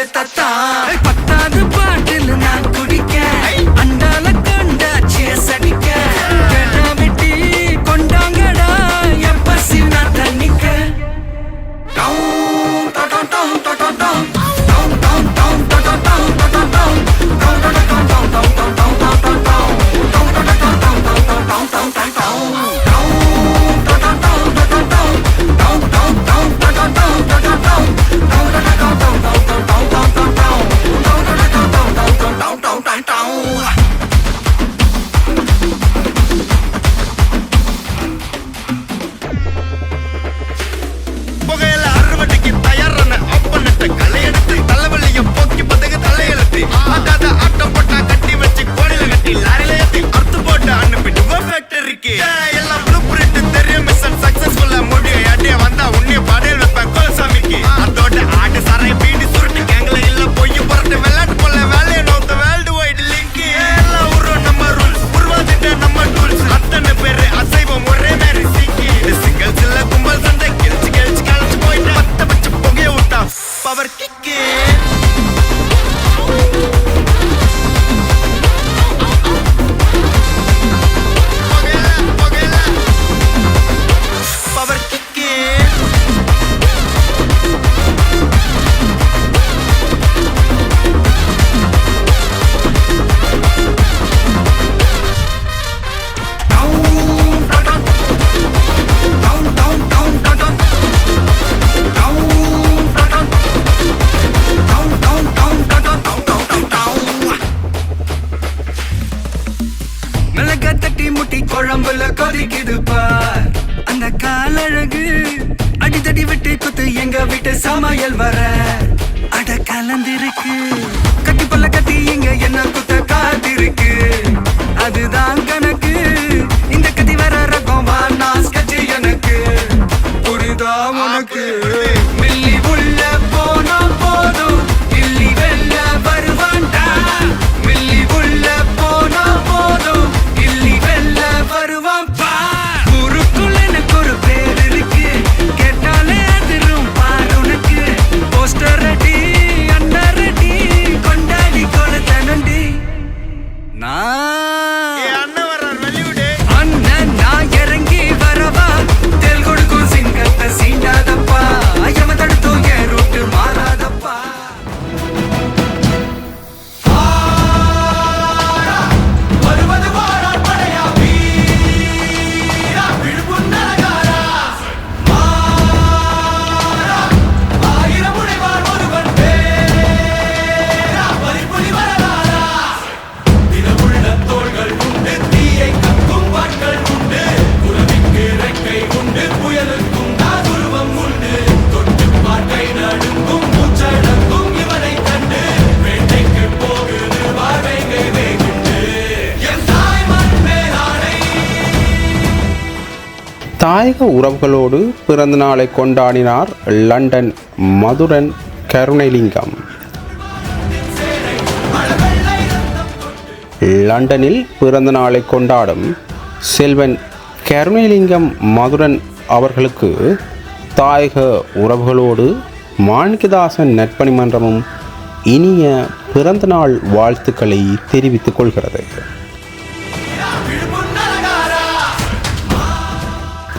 dieta está. Power கிக்கே விட்டு சமையல் வர. அட கலந்திரு தாயக உறவுகளோடு பிறந்த நாளை கொண்டாடினார் லண்டன் மதுரன் கருணைலிங்கம். லண்டனில் பிறந்த நாளை கொண்டாடும் செல்வன் கருணைலிங்கம் மதுரன் அவர்களுக்கு தாயக உறவுகளோடு மாணிக்கதாசன் நற்பணி மன்றமும் இனிய பிறந்தநாள் வாழ்த்துக்களை தெரிவித்துக் கொள்கிறது.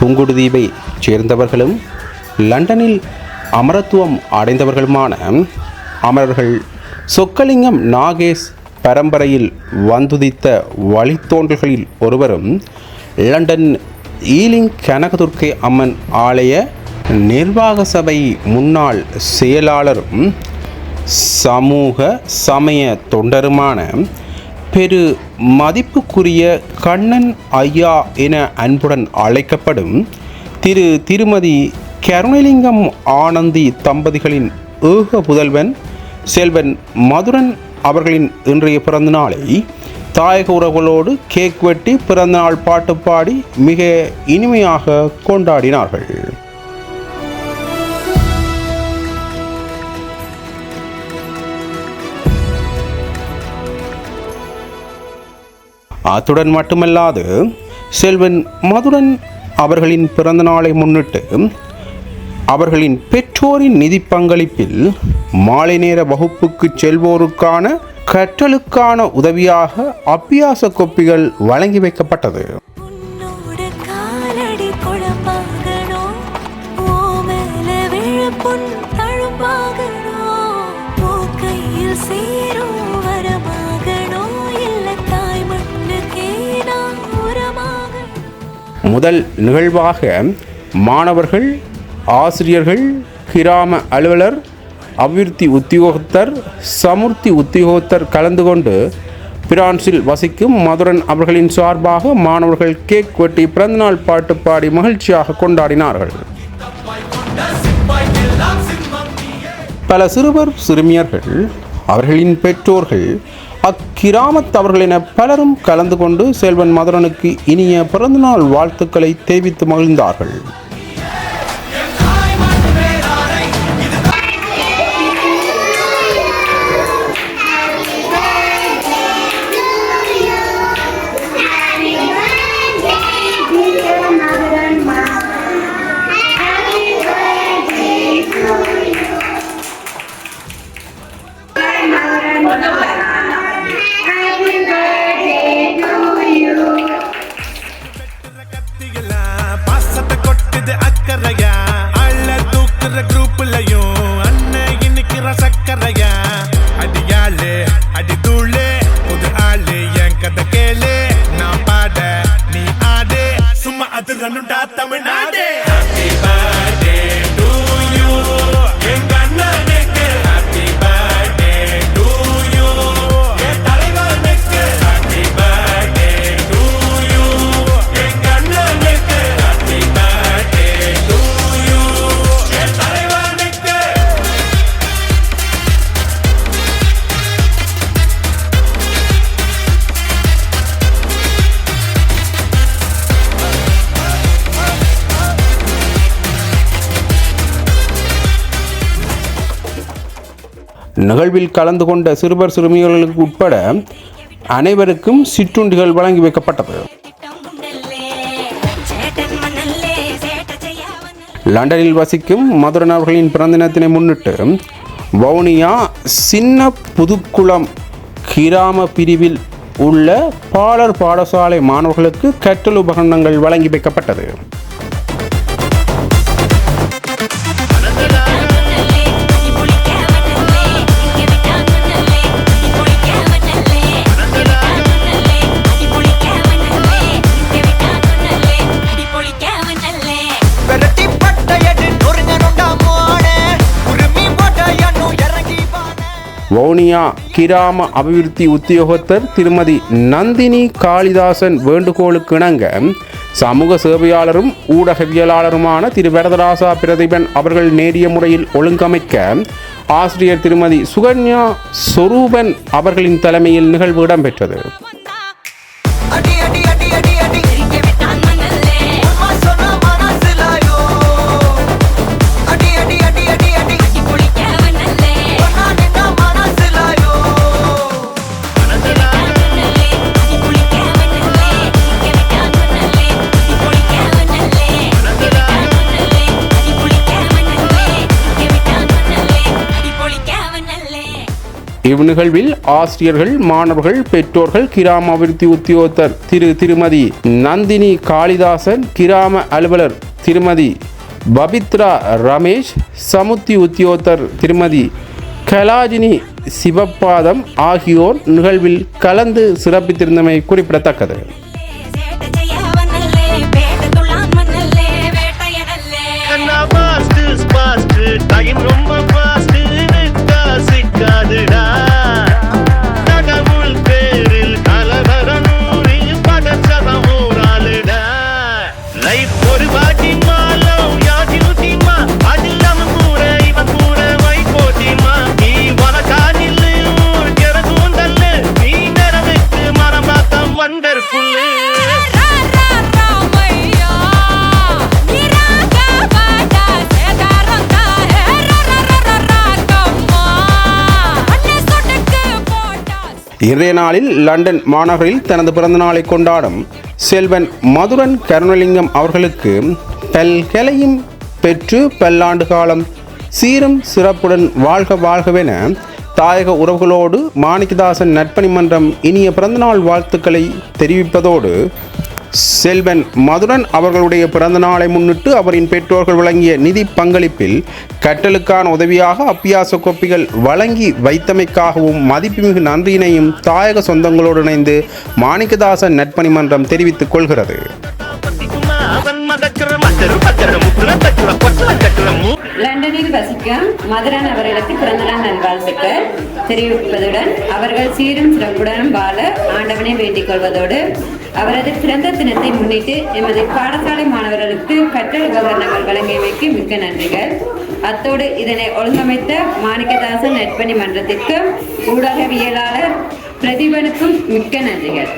புங்குடுதீவை சேர்ந்தவர்களும் லண்டனில் அமரத்துவம் அடைந்தவர்களுமான அமரர்கள் சொக்கலிங்கம் நாகேஷ் பரம்பரையில் வந்துதித்த வழித்தோன்றல்களில் ஒருவரும் லண்டன் ஈலிங் கனகதுர்க்கை அம்மன் ஆலய நிர்வாக சபை முன்னாள் செயலாளரும் சமூக சமய தொண்டருமான பெரு மதிப்புக்குரிய கண்ணன் ஐயா என அன்புடன் அழைக்கப்படும் திரு திருமதி கருணலிங்கம் ஆனந்தி தம்பதிகளின் ஏக புதல்வன் செல்வன் மதுரன் அவர்களின் இன்றைய பிறந்தநாளை தாயக உறவுகளோடு கேக் வெட்டி பிறந்தநாள் பாட்டு பாடி மிக இனிமையாக கொண்டாடினார்கள். அத்துடன் மட்டுமல்லாது செல்வன் மதுடன் அவர்களின் பிறந்த நாளை முன்னிட்டு அவர்களின் பெற்றோரின் நிதி பங்களிப்பில் மாலை நேர வகுப்புக்கு செல்வோருக்கான கற்றலுக்கான உதவியாக அபியாச கோப்பிகள் வழங்கி வைக்கப்பட்டது. முதல் நிகழ்வாக மாணவர்கள் ஆசிரியர்கள் கிராம அலுவலர் அபிவிருத்தி உத்தியோகத்தர் சமுர்த்தி உத்தியோகத்தர் கலந்து கொண்டு பிரான்சில் வசிக்கும் மதுரன் அவர்களின் சார்பாக மாணவர்கள் கேக் வெட்டி பிறந்தநாள் பாட்டு பாடி மகிழ்ச்சியாக கொண்டாடினார்கள். பல சிறுவர் சிறுமியர்கள் அவர்களின் பெற்றோர்கள் அக்கிராமத்தவர்கள் என பலரும் கலந்து கொண்டு செல்வன் மதுரனுக்கு இனிய பிறந்தநாள் வாழ்த்துக்களை தெரிவித்து மகிழ்ந்தார்கள். சும்மா அது தமிழ்நாடு நிகழ்வில் கலந்து கொண்ட சிறுவர் சிறுமிகளுக்கு உட்பட அனைவருக்கும் சிற்றுண்டிகள் வழங்கி வைக்கப்பட்டது. லண்டனில் வசிக்கும் மதுரன் அவர்களின் பிறந்தினத்தினை முன்னிட்டு வவுனியா சின்ன புதுக்குளம் கிராம பிரிவில் உள்ள பாலர் பாடசாலை மாணவர்களுக்கு கற்றல் உபகரணங்கள் வழங்கி வைக்கப்பட்டது. வவுனியா கிராம அபிவிருத்தி உத்தியோகத்தர் திருமதி நந்தினி காளிதாசன் வேண்டுகோளுக்கு இணங்க சமூக சேவையாளரும் ஊடகவியலாளருமான திரு. வரதராசா பிரதிபன் அவர்கள் நேரிய முறையில் ஒழுங்கமைக்க ஆசிரியர் திருமதி சுகன்யா சொரூபன் அவர்களின் தலைமையில் நிகழ்வு இடம்பெற்றது. இவ்நிகழ்வில் ஆசிரியர்கள் மாணவர்கள் பெற்றோர்கள் கிராம அபிவிருத்தி உத்தியோகத்தர் திரு திருமதி நந்தினி காளிதாசன் கிராம அலுவலர் திருமதி பபித்ரா ரமேஷ் சமுத்தி உத்தியோகத்தர் திருமதி கலாஜினி சிவப்பாதம் ஆகியோர் நிகழ்வில் கலந்து சிறப்பித்திருந்தமை குறிப்பிடத்தக்கது. இன்றைய நாளில் லண்டன் மாநகரில் தனது பிறந்தநாளை கொண்டாடும் செல்வன் மதுரன் கருணலிங்கம் அவர்களுக்கு பல்கலையும் பெற்று பல்லாண்டு காலம் சீரும் சிறப்புடன் வாழ்க வாழ்கவென தாயக உறவுகளோடு மாணிக்கதாசன் நட்பணி மன்றம் இனிய பிறந்தநாள் வாழ்த்துக்களை தெரிவிப்பதோடு செல்வன் மதுரன் அவர்களுடைய பிறந்த நாளை முன்னிட்டு அவரின் பெற்றோர்கள் வழங்கிய நிதி பங்களிப்பில் கற்றலுக்கான உதவியாக அப்பியாச கோப்பிகள் வழங்கி வைத்தமைக்காகவும் மதிப்புமிகு நன்றியினையும் தாயக சொந்தங்களோடு இணைந்து மாணிக்கதாசன் நட்பணி மன்றம் தெரிவித்துக் கொள்கிறது. கட்டுற மூ லண்டனில் வசிக்கும் மதுரன் அவர்களுக்கு பிறந்தநாள் நல்வாழ்த்துக்கள். தெரிவிப்பதுடன் அவர்கள் சீரும் சிறப்புடனும் வாழ ஆண்டவனை வேண்டிக் கொள்வதோடு அவரது பிறந்த தினத்தை முன்னிட்டு எமது பாடசாலை மாணவர்களுக்கு கற்றல் உபகரணங்கள் வழங்கியமைக்கு மிக்க நன்றிகள். அத்தோடு இதனை ஒழுங்கமைத்த மாணிக்கதாசன் நட்பணி மன்றத்திற்கும் ஊடகவியலாளர் பிரதிபனுக்கும் மிக்க நன்றிகள்.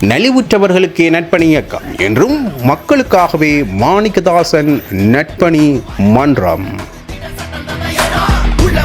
நலிவுற்றவர்களுக்கே நட்பணி இயக்கம் என்றும் மக்களுக்காகவே மாணிக்கதாசன் நட்பணி மன்றம். உள்ள